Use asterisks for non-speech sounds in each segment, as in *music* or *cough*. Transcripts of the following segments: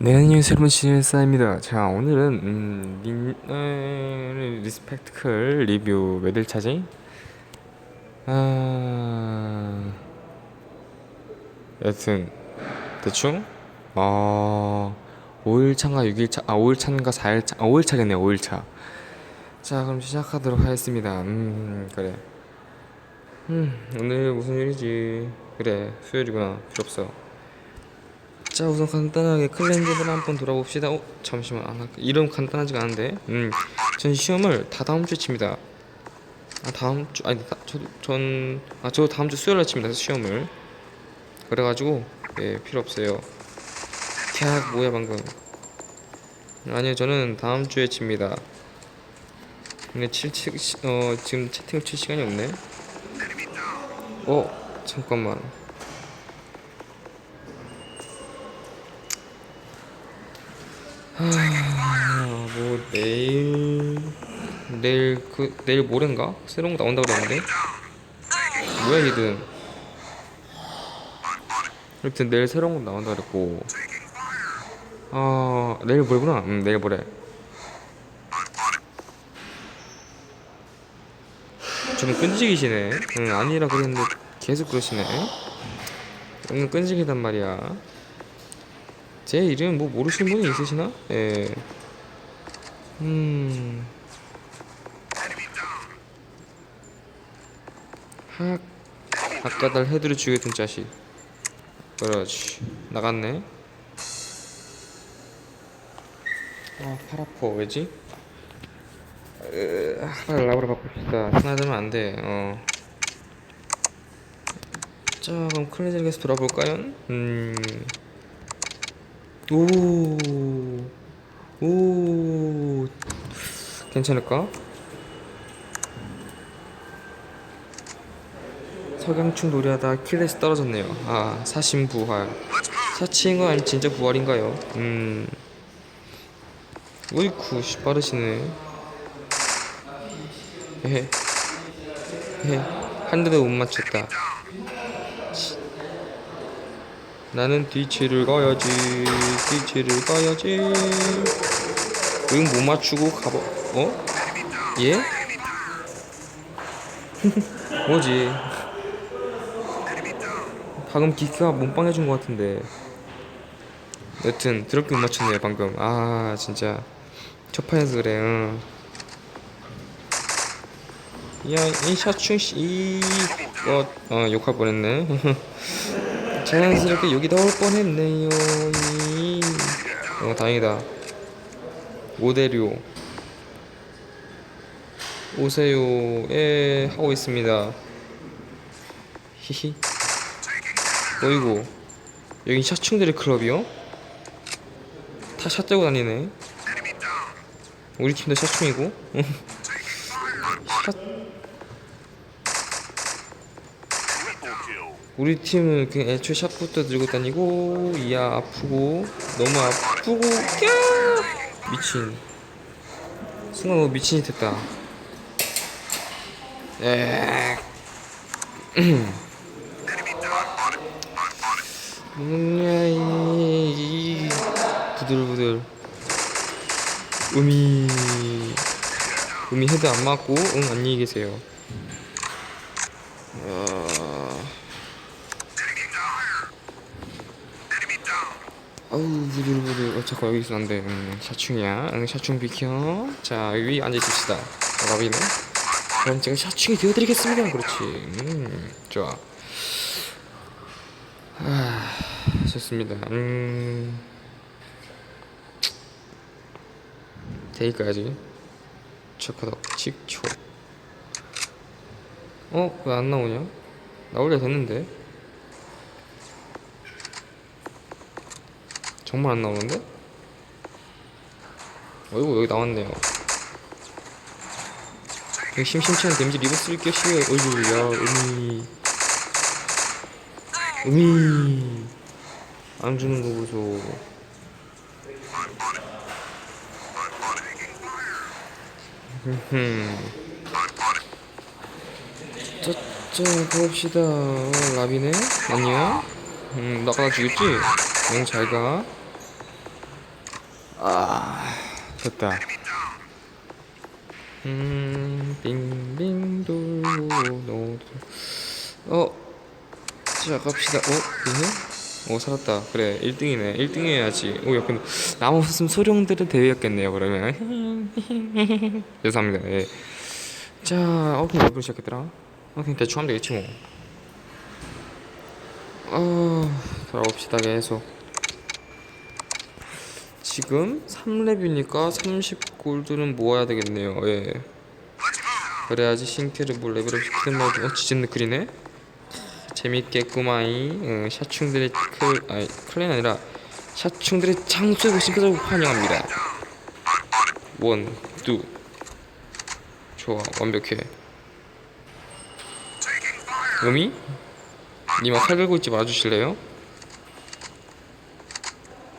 네 안녕하세요 여러분 시즌사입니다. 자 오늘은 음, 린, 어, 리스펙트클 리뷰 몇 일차지? 아... 여튼 대충 어... 5일차인가 6일차 아 5일차인가 4일차 아 5일차겠네 5일차. 자 그럼 시작하도록 하겠습니다. 음 그래. 음 오늘 무슨 일이지? 그래 수요일이구나. 필요 없어 자 우선 간단하게 클렌저를 한번 돌아봅시다. 어? 잠시만 아, 나 이름 간단하지가 않은데. 음 전 시험을 다 다음 주에 칩니다. 아 다음 주 아니 다, 저도 전아 저 다음 주 수요일에 칩니다 시험을. 그래가지고 예 필요 없어요. 캬 뭐야 방금. 아니요 저는 다음 주에 칩니다. 근데 칠, 칠, 시- 어 지금 채팅을 칠 시간이 없네. 어 잠깐만 내일 내일 그 내일 모레인가? 새로운 거 나온다고 그러는데? 뭐야 얘든 하여튼 내일 새로운 거 나온다 그랬고. 아 내일 모레구나. 음 내일 모레. 좀 끈질기시네. 응 아니라 그랬는데 계속 그러시네. 오늘 끈질기단 말이야. 제 이름 뭐 모르시는 분이 있으시나? 예. 음. 학. 아까 날 헤드를 죽였던 자식. 그렇지. 나갔네. 아, 팔 아파. 왜지? 으, 빨리 라브를 바꿉시다. 하나 되면 안 돼. 어. 자, 그럼 클레저를 계속 돌아볼까요? 음. 오, 오, 괜찮을까? 석양충 놀이하다 킬레스 떨어졌네요. 아, 사신 부활. 사치인 거 아니면 진짜 부활인가요? 음, 어이쿠, 씨, 빠르시네. 헤헤, 헤, 한 대도 못 맞췄다. 나는 뒤치를 가야지 뒤치를 가야지 응 못 맞추고 가버 어? 예? *laughs* 뭐지 방금 기가 몸빵 해준 것 같은데 여튼 드럽게 못 맞췄네요 방금 아 진짜 첫 판에서 그래 응. 야이 샤충씨 이거 어 욕할 뻔했네 *laughs* 자연스럽게 여기 나올 뻔했네요. 이. 어 다행이다. 오대료 오세요에 하고 있습니다. 히히. 어이구 여긴 샷충들의 클럽이요? 다 샷 들고 다니네. 우리 팀도 샷충이고. 우리 팀은 그냥 애초에 샷부터 들고 다니고 이야 아프고 너무 아프고 야! 미친. 순간 너무 미친이 됐다. 에. 뭐냐 *clears throat* 이 부들부들. 음이. 음이 헤드 안 맞고 응 안녕히 계세요 아우 부들부들 어 잠깐 여기 있으면 안돼. 음, 샤충이야. 응 샤충 비켜. 자 여기 앉아있읍시다. 어, 라비네 그럼 제가 샤충이 되어드리겠습니다. 그렇지. 음 좋아. 아 좋습니다. 음. 데이까지. 초코덕 칩초. 어? 왜 안 나오냐? 나올려 됐는데 정말 안 나오는데? 어이구 여기 나왔네요. 여기 심심치 않은 데미지 리버스 일게 쉬워 어이구 야 음이. 음이. 안 주는 거 보소. 흠 짜짜 봅시다. 어, 라비네 아니야? 음 나가다 주겠지? 응 잘 가 아 됐다 음 빙빙도 노 어? 자 갑시다 어? 이네? 오 살았다 그래 1등이네 1등 해야지 오 약간 나무 웃음 소룡들의 대회였겠네요 그러면 *laughs* 죄송합니다 예. 자 오케이 몇분 시작했더라? 오케이 대충 하면 되겠지 뭐 어, 돌아봅시다 계속 지금 3렙이니까 30골드는 모아야 되겠네요. 예. 그래야지 신캐를 뭐 레벨업 시키는 말도 어 지진 느클이네. 재밌겠구마이 어, 샤충들의 클 아니 클랜 아니라 샤충들의 오신 것을 환영합니다. 원, 두 좋아 완벽해. 음이? 니마 칼 들고 있지 말아주실래요?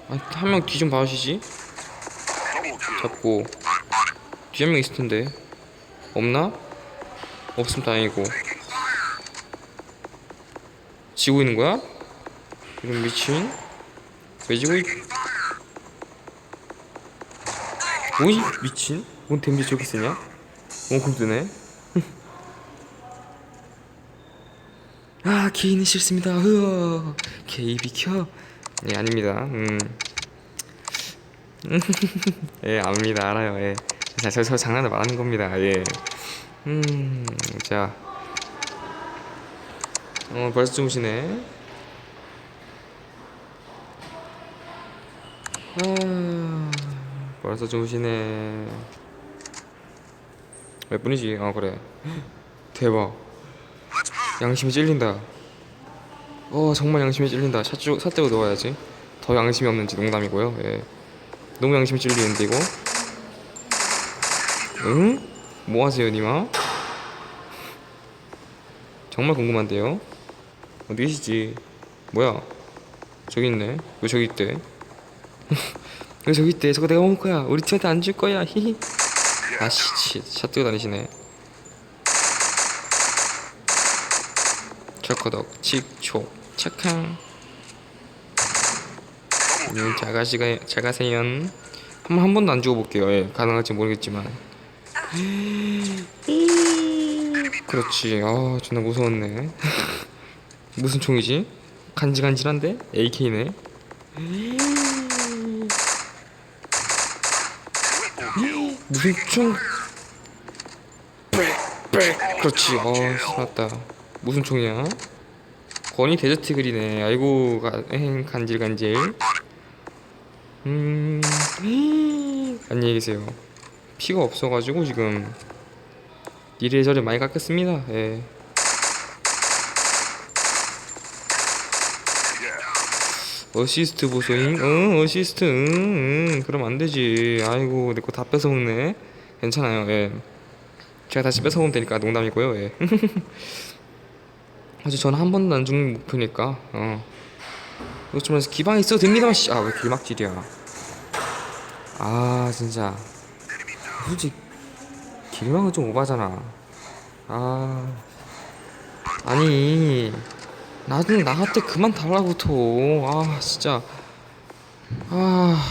아, 한명 뒤 좀 봐주시지. 잡고. 뒤 한 명 있을 텐데. 없나? 없으면 다행이고. 지고 있는 거야? 이런 미친. 왜 지고 있... 오이 미친? 뭔 댐지 저기 쓰냐? 원콤 뜨네? *laughs* 아 개인이 싫습니다. 으어 개이 비켜 예 아닙니다 음. *laughs* 예 압니다 알아요 예 자, 저, 저 장난을 말하는 겁니다 예 음, 자. 어, 벌써 주무시네. 아, 벌써 주무시네. 몇 분이지? 아, 그래. *gasps* 대박. 양심이 찔린다. 어, 정말 양심이 찔린다. 샷주, 샷대고 넣어야지. 더 양심이 없는지 농담이고요. 예. 너무 양심이 찔리는데, 이거? 응? 뭐 하세요, 니마? 정말 궁금한데요? 어디 계시지? 뭐야? 저기 있네. 왜 저기 있대? *laughs* 왜 저기 있대? 저거 내가 먹을 거야. 우리 팀한테 안 줄 거야. 히히. 아씨, 샷 뜨고 다니시네. 초코덕, 칩초, 착한. 음, 자가시가, 자가세연. 한, 번- 한 번도 안 죽어볼게요. 예, 가능할지 모르겠지만. 그렇지. 아, 존나 무서웠네. *laughs* 무슨 총이지? 간질간질한데? AK네. 무슨 총? 그렇지. 어, 살았다. 무슨 총이야? 건이 데저트 그리네. 아이고, 가, 엥, 간질 간질. 음, 안녕히 계세요. 피가 없어가지고 지금 이래저래 많이 깎였습니다. 예. 어시스트 보소잉? 응, 어시스트, 응, 응. 그럼 안 되지. 아이고, 내 거 다 뺏어 먹네. 괜찮아요, 예. 제가 다시 뺏어 먹으면 되니까 농담이고요, 예. *laughs* 아주 저는 한 번도 안 죽는 목표니까, 어. 해서 기방이 있어도 됩니다만, 씨. 아, 왜 길막질이야. 아, 진짜. 솔직히, 길막은 좀 오바잖아. 아. 아니. 나는 나한테 그만 달라고 또. 아 진짜. 아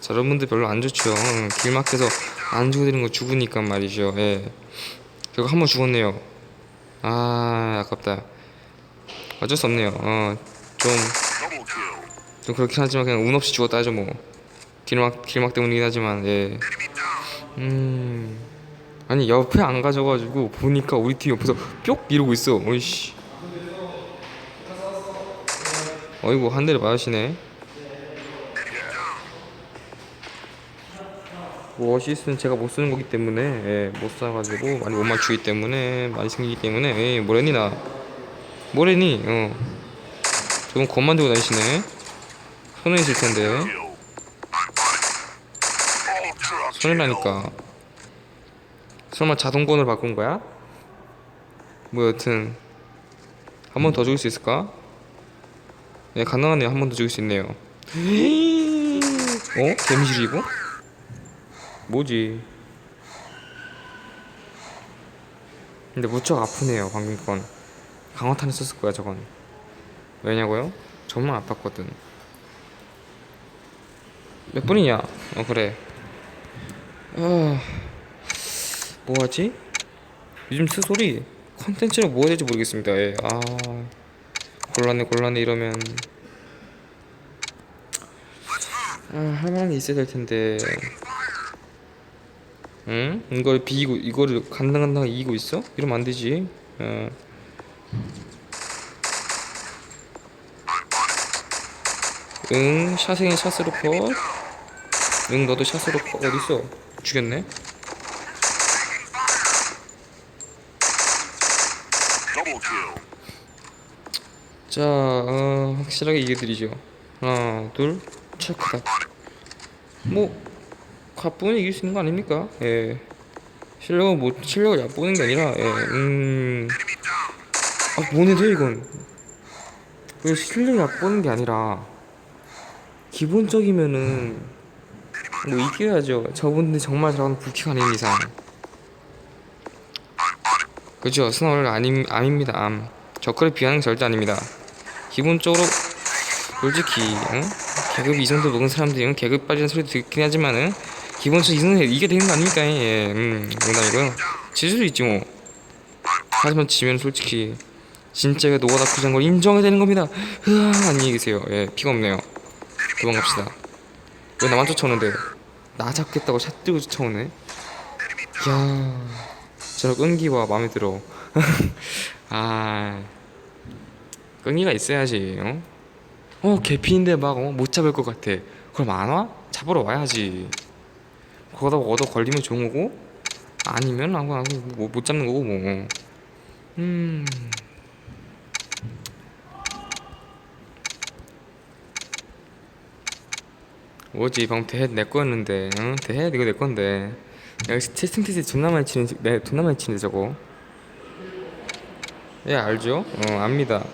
저런 분들 별로 안 좋죠. 길 막혀서 안 죽어드리는 거 죽으니까 말이죠. 예. 결국 한 번 죽었네요. 아 아깝다. 어쩔 수 없네요. 어 좀. 좀 그렇긴 하지만 그냥 운 없이 죽었다 하죠 뭐. 길막 길막 때문이긴 하지만 예. 음. 아니 옆에 안 가져가지고 보니까 우리 팀 옆에서 뿅 이러고 있어. 어이씨. 어이구 한 대를 맞으시네 뭐 어시스트는 제가 못 쓰는 거기 때문에 예, 못 써가지고 많이 못 맞추기 때문에 많이 생기기 때문에 예, 뭐래니 나 뭐래니 어 조금 겁만 들고 다니시네 손에 있을 텐데 손이라니까 설마 자동권으로 바꾼 거야? 뭐 여튼 한 번 더 죽을 수 있을까? 네 가능하네요 한 번 더 죽일 수 있네요 어? 데미지리고? 뭐지 근데 무척 아프네요 방금 건 강화탄을 썼을 거야 저건 왜냐고요? 정말 아팠거든 몇 분이냐? 어 그래. 아 뭐하지? 요즘 스소리 컨텐츠를 뭐 해야 될지 모르겠습니다. 예. 아 곤란해 곤란해 이러면 아, 할 만한 게 있어야 될 텐데. 응? 이걸 비이고 이거를 간당간당 이기고 있어? 이러면 안 되지. 어. 응, 샷생이 샷으로 컷. 응, 너도 샷으로 컷. 어딨어? 죽였네? 자, 어, 확실하게 이겨드리죠. 하나, 둘, 체크다. 뭐, 가뿐히 이길 수 있는 거 아닙니까? 예. 실력을 못, 실력을 얕보는 게 아니라, 예, 음. 아, 뭐네도 이건. 왜 실력을 얕보는 게 아니라, 기본적이면은, 뭐 이겨야죠. 저분들 정말 잘하는 불킥 아닌 이상. 그죠? 스나울 아님, 암입니다, 암. 저크를 비하는 게 절대 아닙니다. 기본적으로 솔직히 응? 계급 이 정도 먹은 사람들이 계급 빠지는 소리 듣긴 하지만은 기본적으로 이 정도 이게 되는 거 아닙니까? 예, 음, 농담이고요. 질 수도 있지 뭐. 하지만 지면 솔직히 진짜 이거 노가다 크장 걸 인정해야 되는 겁니다. 으아, 안녕히 계세요. 예, 피가 없네요. 도망갑시다. 왜 나만 쫓아오는데? 나 잡겠다고 샷 들고 쫓아오네. 이야, 저런 끈기와 마음에 들어. *laughs* 아. 끈기가 있어야지. 어? 어 개피인데 막 어, 못 잡을 것 같아. 그럼 안 와? 잡으러 와야지. 거기다 얻어 걸리면 좋은 거고 아니면 아, 아, 뭐, 못 잡는 거고 뭐. 음. 뭐지 방금 대헷 내 거였는데 응? 대헷 이거 내 건데 여기 채팅 테스트 존나 많이 치는 내 존나 많이 치는데 저거 예 알죠? 어 압니다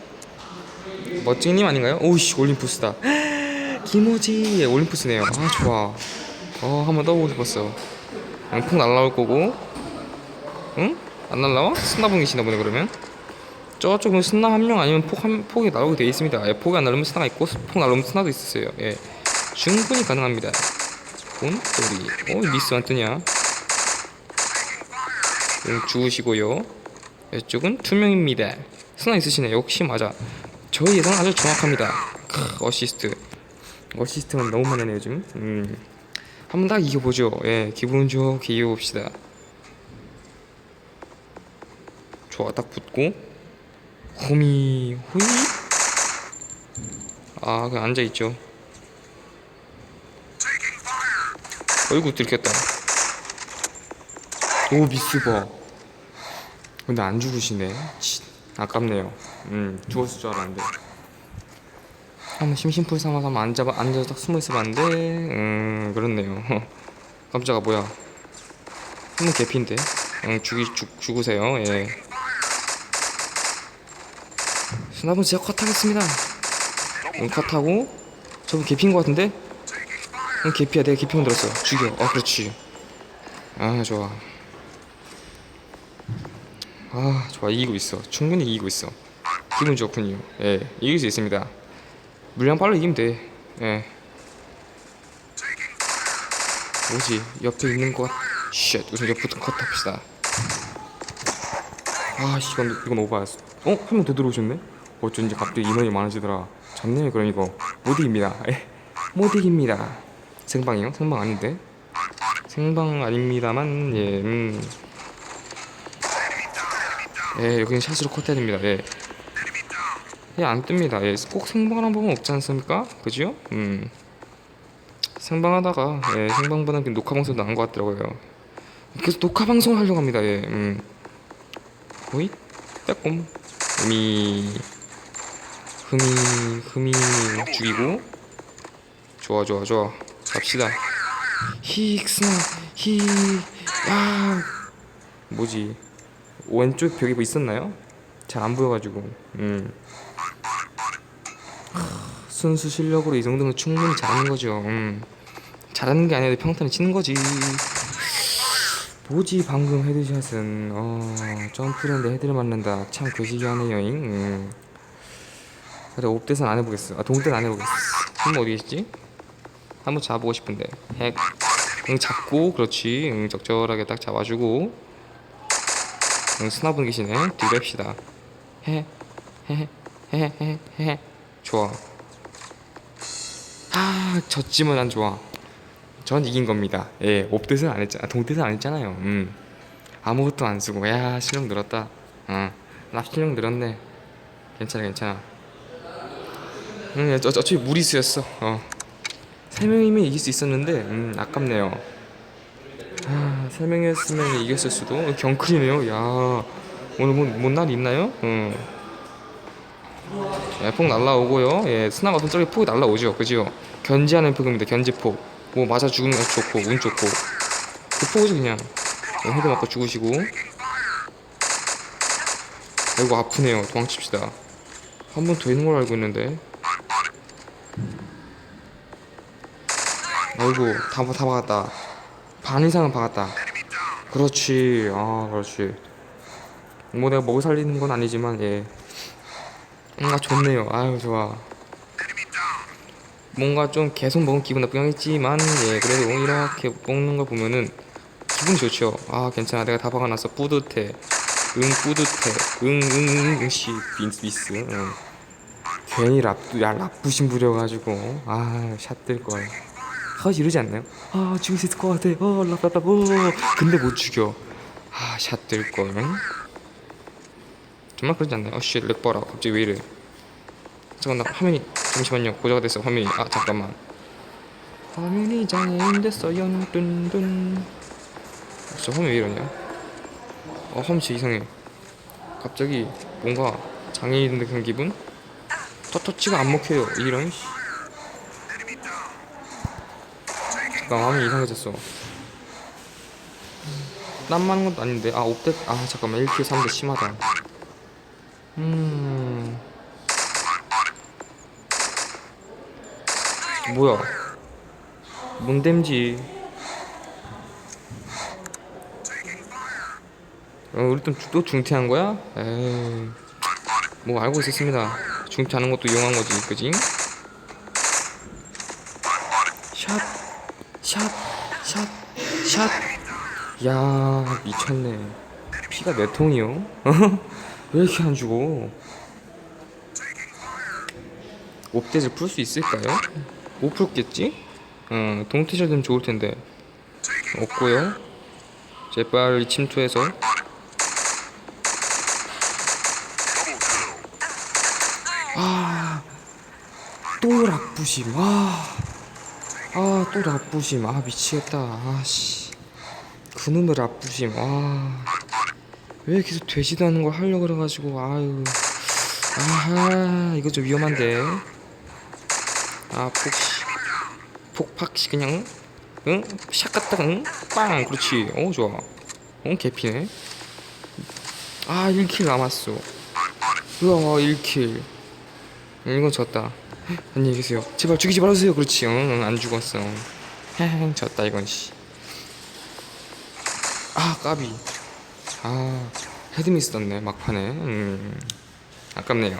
멋쟁이님 아닌가요? 오우씨 올림푸스다 *gasps* 김호지 예, 올림푸스네요 아 좋아 어 한번 떠보고 싶었어. 응, 폭 날라올 거고. 응? 안 날라와? 스나분 계시나 보네 그러면? 저쪽은 스나 한 명 아니면 폭 한 폭이 날오게 돼 있습니다. 예, 폭이 안 날오면 스나가 있고 폭 날오면 스나도 있었어요. 예. 충분히 가능합니다. 본소리. 어 미스 안 뜨냐? 응, 주우시고요. 이쪽은 투명입니다. 스나 있으시네. 역시 맞아. 저희 예상은 아주 정확합니다. 크, 어시스트. 어시스트는 너무 하네요, 요즘. 음. 한번 딱 이겨보죠. 예, 기분 좋게 이겨봅시다. 좋아, 딱 붙고. 호미, 호이? 아, 그냥 앉아있죠. 어이구, 들켰다. 오, 미스 봐. 근데 안 죽으시네. 치, 아깝네요. 음, 죽었을 줄 알았는데. 한번 심심풀 삼아서 한번 앉아 앉아서 딱 숨어 있어봤는데, 음, 그렇네요. *laughs* 깜짝아 뭐야? 한번 개피인데. 응, 죽이 죽 죽으세요. 예. 스나분 제가 컷하겠습니다. 응, 컷하고 저분 개피인 것 같은데? 응, 개피야. 내가 개피 만들었어. 죽여. 어, 그렇지. 아, 좋아. 아 좋아 이기고 있어 충분히 이기고 있어 기분 좋군요 예 이길 수 있습니다 물량 빨로 이기면 돼 예. 뭐지 옆에 있는 것 쉣, 우선 옆부터 컷합시다 아 씨, 이건, 이건 오바였어 어? 한 명 더 들어오셨네? 어쩐지 갑자기 인원이 많아지더라 졌네 그럼 이거 못 이깁니다 예. 못 이깁니다 생방이요? 생방 아닌데? 생방 아닙니다만 예 음. 예, 여기는 샷으로 컷해야 됩니다. 예. 예, 안 뜹니다. 예, 꼭 생방하는 법은 없지 않습니까? 그죠? 음. 생방하다가, 예, 생방보다 는 녹화 방송 나은 것 같더라고요. 그래서 녹화 방송을 하려고 합니다. 예, 음. 호잇, 빼꼼. 흠이, 흠이, 흠이 죽이고. 좋아, 좋아, 좋아. 갑시다. 히익스나, 히, 야. 뭐지? 왼쪽 벽에 뭐 있었나요? 잘 안 보여가지고 음. 하, 순수 실력으로 이 정도면 충분히 잘하는 거죠. 음. 잘하는 게 아니라 평탄히 치는 거지. 뭐지 방금 헤드샷은. 어, 점프를 했는데 헤드를 맞는다. 참 교시기하네요 음. 그래 옵대선 안 해보겠어. 아 동대는 안 해보겠어. 그럼 어디 계시지? 한번 잡아보고 싶은데. 핵. 응, 잡고. 그렇지. 응, 적절하게 딱 잡아주고. 응, 스나분 계시네. 뒤랩시다. 헤헤헤헤헤헤. 좋아 아 졌지만 안 좋아. 전 이긴 겁니다. 예 옵뜻은 안 했잖아. 동뜻은 안 했잖아요. 음. 아무것도 안 쓰고. 야 실력 늘었다. 어 나 실력 늘었네. 괜찮아 괜찮아. 음 어, 어차피 무리수였어. 어 세 명이면 이길 수 있었는데 음 아깝네요. 아 세 명이었으면 이겼을 수도. 어, 경클이네요. 야. 오늘 뭐뭔날 있나요? 음. 예, 폭 날라오고요. 예, 스나 같은 저기 폭이 날라오죠. 그죠? 견제하는 폭입니다. 견제폭. 뭐 맞아 죽으면 좋고 운 좋고. 그 폭이죠 그냥. 예, 헤드 맞고 죽으시고. 아이고 아프네요. 도망칩시다. 한 번 더 있는 걸 알고 있는데. 아이고 다, 다 박았다. 반 이상은 박았다. 그렇지. 아 그렇지. 뭐 내가 먹여 살리는 건 아니지만 예. 뭔가 좋네요. 아유 좋아. 뭔가 좀 계속 먹으면 기분 나쁘긴 하겠지만 예 그래도 이렇게 먹는 거 보면은 기분이 좋죠. 아 괜찮아 내가 다 박아놨어 뿌듯해. 응 뿌듯해. 응응응 응씨 빈스 비스. 응. 괜히 랍, 야, 랍부심 부려가지고 아샷뜰 걸. 아 이러지 않나요? 아수 있을 것 같아. 어 랍랍랍 어 근데 못 죽여. 아샷뜰 걸. 정말 그러지 않나요? 어씨 렉 봐라. 갑자기 왜 이래? 잠깐 나 화면이 잠시만요. 고자가 됐어. 화면이. 아 잠깐만. 화면이 장애인 됐어요. 뚠뚠 진짜 화면 왜 이러냐? 어 화면 진짜 이상해. 갑자기 뭔가 장애인 된 그런 기분? 터터치가 안 먹혀요. 이런 씨. 잠깐 화면이 이상해졌어. 땀 많은 것도 아닌데. 아 옵대 아 잠깐만. 1kg 3대 심하다 음. 뭐야? 뭔댐지? 어, 우리 또, 또 중퇴한 거야? 에이. 뭐 알고 있었습니다. 중퇴하는 것도 이용한 거지, 그지? 샷, 샷, 샷, 샷. 야, 미쳤네. 피가 몇 통이요? *laughs* 왜 이렇게 안 죽어? 옵대를 풀수 있을까요? 못 풀겠지? 어, 동태절 되면 좋을 텐데 없고요. 제발 침투해서 아, 또 락부심. 아, 아, 또 락부심. 아, 미치겠다. 아, 씨. 그놈의 락부심. 아. 왜 계속 되지도 않는 걸 하려고 그래가지고 아유. 아하 이거 좀 위험한데. 아 폭시 폭팍시 그냥. 응 샷 갔다가 응빵! 그렇지. 어 좋아. 어 개피네. 아 1킬 남았어. 우와 1킬. 이건 졌다. 안녕히 계세요. 제발 죽이지 말아주세요. 그렇지. 응, 안 죽었어. 헤헤 졌다 이건 씨아 까비 아 헤드미스 떴네 막판에. 음 아깝네요